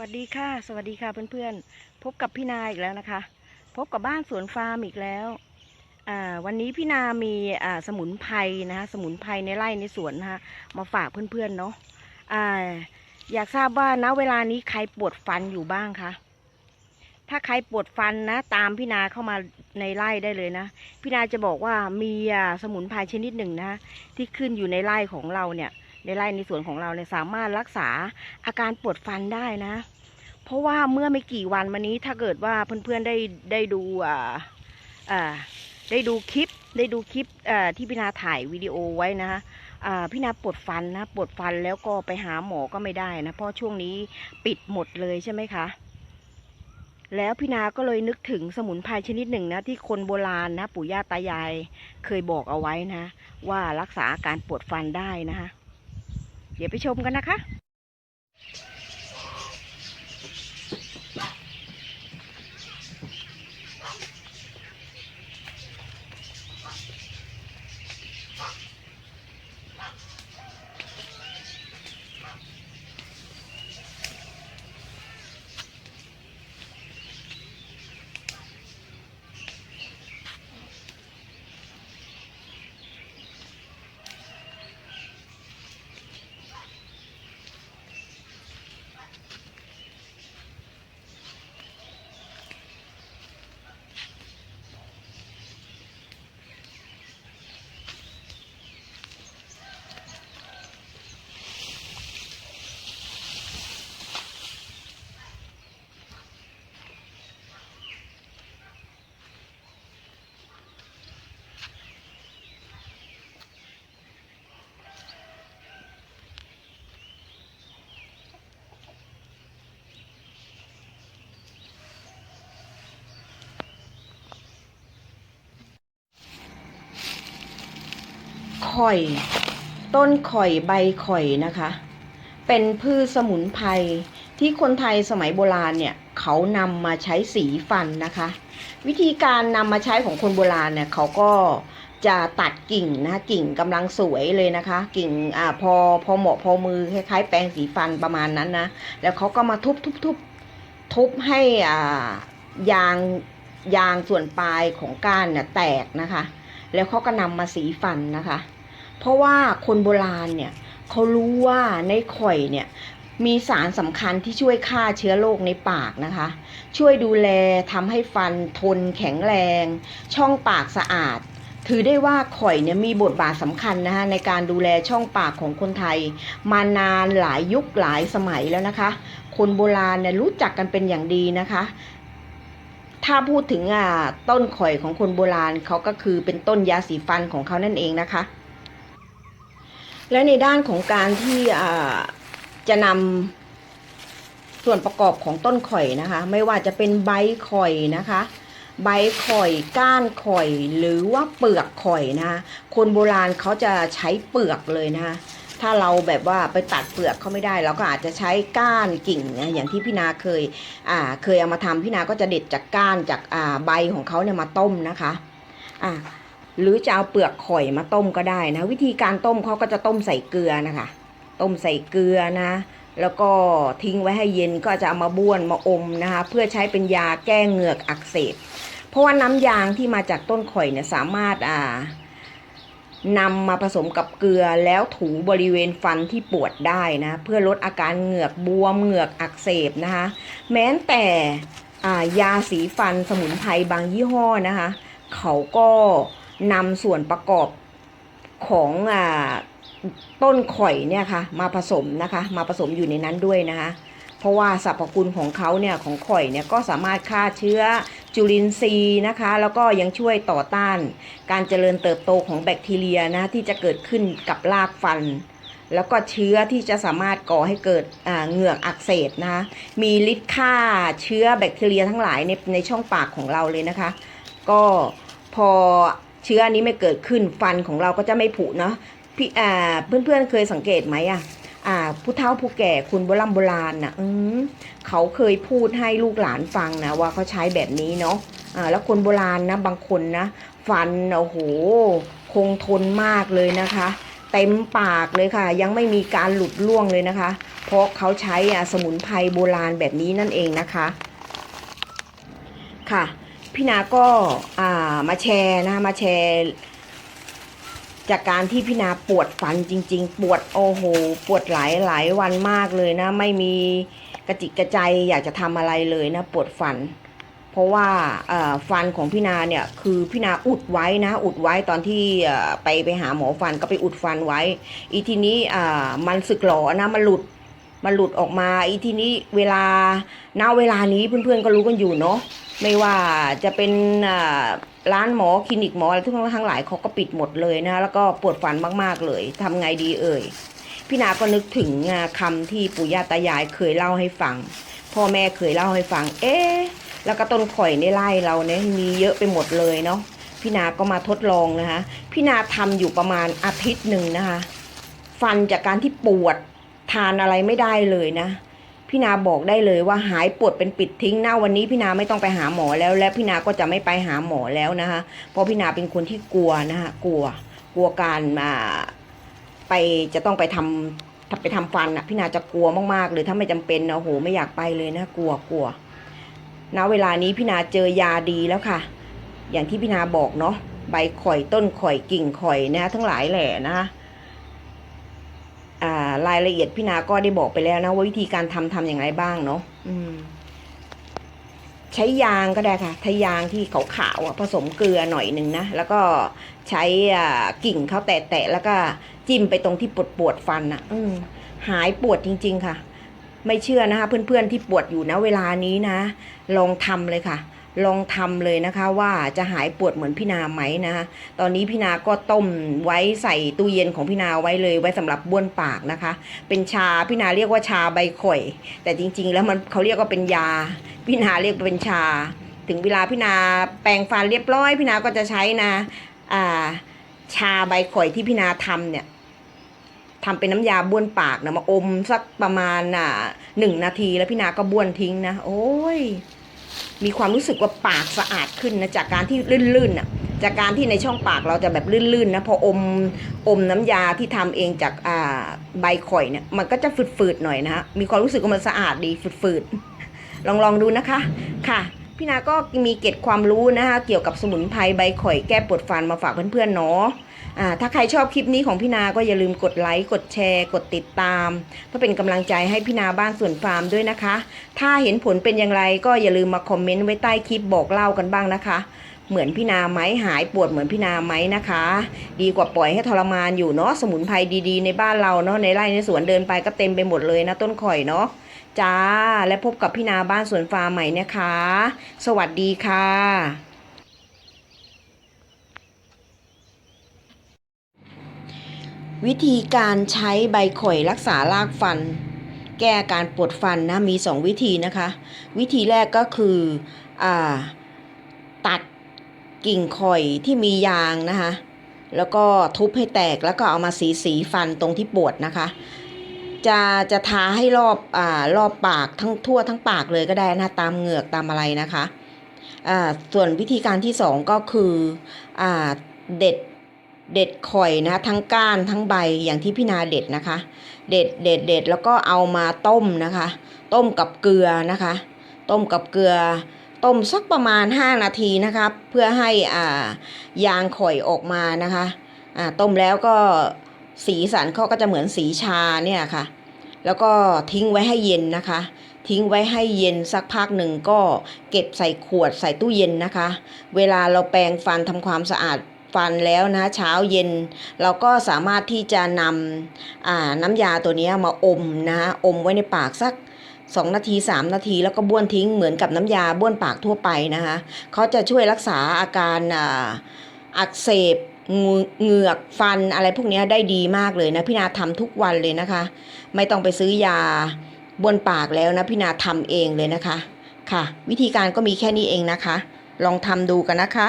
วัสดีค่ะ สวัสดีค่ะเพื่อนๆ พบกับพี่นาอีกแล้วนะคะ พบกับบ้านสวนฟาร์มอีกแล้ววันนี้พี่นามีสมุนไพรนะคะสมุนไพรในไร่ในสวนนะคะมาฝากเพื่อนๆเนาะออยากทราบว่าณเวลานี้ใครปวดฟันอยู่บ้างคะถ้าใครปวดฟันนะ ตามพี่นาเข้ามาในไร่ได้เลยนะพี่นาจะบอกว่ามีสมุนไพรชนิดหนึ่งนะที่ขึ้นอยู่ในไร่ของเราเนี่ย ในไร่ในสวนของเราเนี่ยสามารถรักษาอาการปวดฟันได้นะ เพราะว่าเมื่อไม่กี่วันมานี้ถ้าเกิดว่าเพื่อนๆได้ได้ดูอ่าอ่าได้ดูคลิปได้ดูคลิปที่พี่นาถ่ายวิดีโอไว้นะคะพี่นาปวดฟันนะปวดฟันแล้วก็ไปหาหมอก็ไม่ได้นะเพราะช่วงนี้ปิดหมดเลยใช่ไหมคะ แล้วพี่นาก็เลยนึกถึงสมุนไพรชนิดหนึ่งนะที่คนโบราณนะ ปู่ย่าตายายเคยบอกเอาไว้นะ ว่ารักษาอาการปวดฟันได้นะคะ เดี๋ยวไปชมกันนะคะ ข่อย ต้นข่อยใบข่อยนะคะ เป็นพืชสมุนไพรที่คนไทยสมัยโบราณเนี่ยเขานำมาใช้สีฟันนะคะ วิธีการนำมาใช้ของคนโบราณเนี่ยเขาก็จะตัดกิ่งนะกิ่งกำลังสวยเลยนะคะ กิ่งอ่าพอพอเหมาะพอมือคล้ายๆ แปรงสีฟันประมาณนั้นนะ แล้วเขาก็มาทุบทุบทุบทุบให้อ่ายางยางส่วนปลายของก้านเนี่ยแตกนะคะ แล้วเขาก็นำมาสีฟันนะคะ เพราะว่าคนโบราณเนี่ยเขารู้ว่าในข่อยเนี่ยมีสารสำคัญที่ช่วยฆ่าเชื้อโรคในปากนะคะ ช่วยดูแลทำให้ฟันทนแข็งแรง ช่องปากสะอาด ถือได้ว่าข่อยเนี่ยมีบทบาทสำคัญนะคะในการดูแลช่องปากของคนไทย มานานหลายยุคหลายสมัยแล้วนะคะ คนโบราณเนี่ยรู้จักกันเป็นอย่างดีนะคะ ถ้าพูดถึงอ่าต้นข่อยของคนโบราณเขาก็คือเป็นต้นยาสีฟันของเขานั่นเองนะคะ และในด้านของการที่จะนำส่วนประกอบของต้นข่อยนะคะ ไม่ว่าจะเป็นใบข่อยนะคะ ใบข่อยก้านข่อยหรือว่าเปลือกข่อยนะคะคนโบราณเขาจะใช้เปลือกเลยนะคะถ้าเราแบบว่าไปตัดเปลือกเขาไม่ได้ เราก็อาจจะใช้ก้านกิ่งนะอย่างที่พี่นาเคยอ่าเคยเอามาทำพี่นาก็จะเด็ดจากก้านจากอ่าใบของเขาเนี่ยมาต้มนะคะอ่า หรือจะเอาเปลือกข่อยมาต้มก็ได้นะ วิธีการต้มเขาก็จะต้มใส่เกลือนะคะ ต้มใส่เกลือนะ แล้วก็ทิ้งไว้ให้เย็นก็จะเอามาบ้วนมาอมนะคะ เพื่อใช้เป็นยาแก้เหงือกอักเสบเพราะว่าน้ำยางที่มาจากต้นข่อยเนี่ยสามารถอ่านำมาผสมกับเกลือแล้วถูบริเวณฟันที่ปวดได้นะ เพื่อลดอาการเหงือกบวมเหงือกอักเสบนะคะ แม้แต่อ่ายาสีฟันสมุนไพรบางยี่ห้อนะคะ เขาก็ นำส่วนประกอบของอต้นข่อยเนี่ยค่ะมาผสมนะคะ มาผสมอยู่ในนั้นด้วยนะคะ เพราะว่าสรรพคุณของเขาเนี่ยของข่อยเนี่ยก็สามารถฆ่าเชื้อจุลินทรีย์นะคะ แล้วก็ยังช่วยต่อต้าน การเจริญเติบโตของแบคทีเรียนะที่จะเกิดขึ้นกับรากฟัน แล้วก็เชื้อที่จะสามารถก่อให้เกิดเหงือกอักเสบนะคะมีฤทธิ์ฆ่าเชื้อแบคทีเรียทั้งหลายในในช่องปากของเราเลยนะคะ ก็พอ เชื้ออันนี้ไม่เกิดขึ้นฟันของเราก็จะไม่ผุเนาะพี่อ่าเพื่อนๆเคยสังเกตไหมอะอ่าผู้เฒ่าผู้แก่คุณโบราณโบราณน่ะอืมเขาเคยพูดให้ลูกหลานฟังนะว่าเขาใช้แบบนี้เนาะอ่าแล้วคนโบราณนะบางคนนะฟันโอ้โหคงทนมากเลยนะคะ เต็มปากเลยค่ะ ยังไม่มีการหลุดร่วงเลยนะคะ เพราะเขาใช้อะสมุนไพรโบราณแบบนี้นั่นเองนะคะค่ะ พี่นาก็อ่ามาแชร์นะมาแชร์ จากการที่พี่นาปวดฟันจริง ๆ ปวดโอ้โหปวดหลายหลายวันมากเลยนะ ไม่มีกระจิกกระใจอยากจะทำอะไรเลยนะ ปวดฟัน เพราะว่าฟันของพี่นาเนี่ยคือพี่นาอุดไว้นะ อุดไว้ตอนที่ไปไปหาหมอฟันก็ไปอุดฟันไว้ อีทีนี้มันสึกหรอนะมันหลุดมันหลุดออกมา อีทีนี้เวลาณเวลานี้เพื่อนๆก็รู้กันอยู่เนาะ ไม่ว่าจะเป็นร้านหมอคลินิกหมออะไรทุกทั้งหลายเขาก็ปิดหมดเลยนะแล้วก็ปวดฟันมากๆเลยทำไงดีเอ่ยพี่นาก็นึกถึงอ่าคำที่ปู่ย่าตายายเคยเล่าให้ฟัง พ่อแม่เคยเล่าให้ฟัง เอ๊แล้วก็ต้นข่อยในไร่เราเนี่ยมีเยอะไปหมดเลยเนาะพี่นาก็มาทดลองนะคะพี่นาทำอยู่ประมาณอาทิตย์หนึ่งนะคะ ฟันจากการที่ปวดทานอะไรไม่ได้เลยนะ พี่นาบอกได้เลยว่าหายปวดเป็นปิดทิ้งหน้าวันนี้พี่นาไม่ต้องไปหาหมอแล้ว และพี่นาก็จะไม่ไปหาหมอแล้วนะคะเพราะพี่นาเป็นคนที่กลัวนะคะกลัว กลัวการมาไปจะต้องไปทำถ้าไปทำฟันอะพี่นาจะกลัวมากๆเลยถ้าไม่จำเป็นนะโหไม่อยากไปเลยนะกลัวกลัวณเวลานี้พี่นาเจอยาดีแล้วค่ะ อย่างที่พี่นาบอกเนาะใบข่อยต้นข่อยกิ่งข่อยนะทั้งหลายแหล่นะคะ รายละเอียดพี่นาก็ได้บอกไปแล้วนะว่าวิธีการทำทำอย่างไรบ้างเนาะอืม ใช้ยางก็ได้ค่ะถ้ายางที่ขาวๆอะผสมเกลือหน่อยหนึ่งนะแล้วก็ใช้อ่ากิ่งเขาแตะๆแล้วก็จิ้มไปตรงที่ปวดปวดๆฟันอะอืมหายปวดจริง ๆ ค่ะ ไม่เชื่อนะคะ เพื่อนๆที่ปวดอยู่นะเวลานี้นะลองทำเลยค่ะ ลองทำเลยนะคะว่าจะหายปวดเหมือนพี่นาไหมนะคะตอนนี้พี่นาก็ต้มไว้ใส่ตู้เย็นของพี่นาไว้เลยไว้สำหรับบ้วนปากนะคะ เป็นชาพี่นาเรียกว่าชาใบข่อย แต่จริง ๆ แล้วมันเขาเรียกว่าเป็นยา พี่นาเรียกเป็นชา ถึงเวลาพี่นาแปรงฟันเรียบร้อย พี่นาก็จะใช้นะอ่าชาใบข่อยที่พี่นาทำเนี่ยทำเป็นน้ำยาบ้วนปากนะมาอมสักประมาณอ่าหนึ่งนาทีแล้วพี่นาก็บ้วนทิ้งนะ โอ้ย มีความรู้สึกว่าปากสะอาดขึ้นนะจากการที่ลื่นๆน่ะจากการที่ในช่องปากเราจะแบบลื่นๆนะพออมอมน้ำยาที่ทำเองจากอ่าใบข่อยเนี่ยมันก็จะฝืดๆหน่อยนะฮะมีความรู้สึกว่ามันสะอาดดีฝืดๆลองลองดูนะคะค่ะ พี่นาก็มีเกร็ดความรู้นะคะเกี่ยวกับสมุนไพรใบข่อยแก้ปวดฟันมาฝากเพื่อนๆเนาะอ่าถ้าใครชอบคลิปนี้ของพี่นาก็อย่าลืมกดไลค์กดแชร์ กดติดตาม เพื่อเป็นกำลังใจให้พี่นาบ้านสวนฟาร์มด้วยนะคะ ถ้าเห็นผลเป็นอย่างไรก็อย่าลืมมาคอมเมนต์ไว้ใต้คลิปบอกเล่ากันบ้างนะคะ เหมือนพี่นาไหมหายปวดเหมือนพี่นาไหมนะคะ ดีกว่าปล่อยให้ทรมานอยู่เนาะสมุนไพรดีๆ ในบ้านเราเนาะในไร่ในสวนเดินไปก็เต็มไปหมดเลยนะต้นข่อยเนาะ จ้า และพบกับพี่นาบ้านสวนฟาร์มใหม่นะคะ สวัสดีค่ะวิธีการใช้ใบข่อยรักษารากฟัน แก้การปวดฟันนะมีสองวิธีนะคะ วิธีแรกก็คืออตัดกิ่งข่อยที่มียางนะคะ แล้วก็ทุบให้แตกแล้วก็เอามาสีสีฟันตรงที่ปวดนะคะ จะจะทาให้รอบอ่ารอบปากทั้งทั่วทั้งปากเลยก็ได้นะตามเหงือกตามอะไรนะคะอ่าส่วนวิธีการที่สองก็คืออ่าเด็ดเด็ดข่อยนะทั้งก้านทั้งใบอย่างที่พี่นาเด็ดนะคะ เด็ดเด็ดเด็ดแล้วก็เอามาต้มนะคะ ต้มกับเกลือนะคะ ต้มกับเกลือ ต้มสักประมาณ 5 นาทีนะครับเพื่อให้อ่ายางข่อยออกมานะคะอ่าต้มแล้วก็ สีสันเขาก็จะเหมือนสีชาเนี่ยค่ะ แล้วก็ทิ้งไว้ให้เย็นนะคะ ทิ้งไว้ให้เย็นสักพักหนึ่งก็เก็บใส่ขวดใส่ตู้เย็นนะคะ เวลาเราแปรงฟันทำความสะอาดฟันแล้วนะเช้าเย็น เราก็สามารถที่จะนำน้ำยาตัวนี้มาอมนะอมไว้ในปากสัก 2 นาที 3 นาทีแล้วก็บ้วนทิ้งเหมือนกับน้ำยาบ้วนปากทั่วไปนะคะเขาจะช่วยรักษาอาการอักเสบ เหงือกฟันอะไรพวกนี้ได้ดีมากเลยนะพี่นาทำทุกวันเลยนะคะ ไม่ต้องไปซื้อยาบนปากแล้วนะพี่นาทำเองเลยนะคะ ค่ะ วิธีการก็มีแค่นี้เองนะคะ ลองทำดูกันนะคะ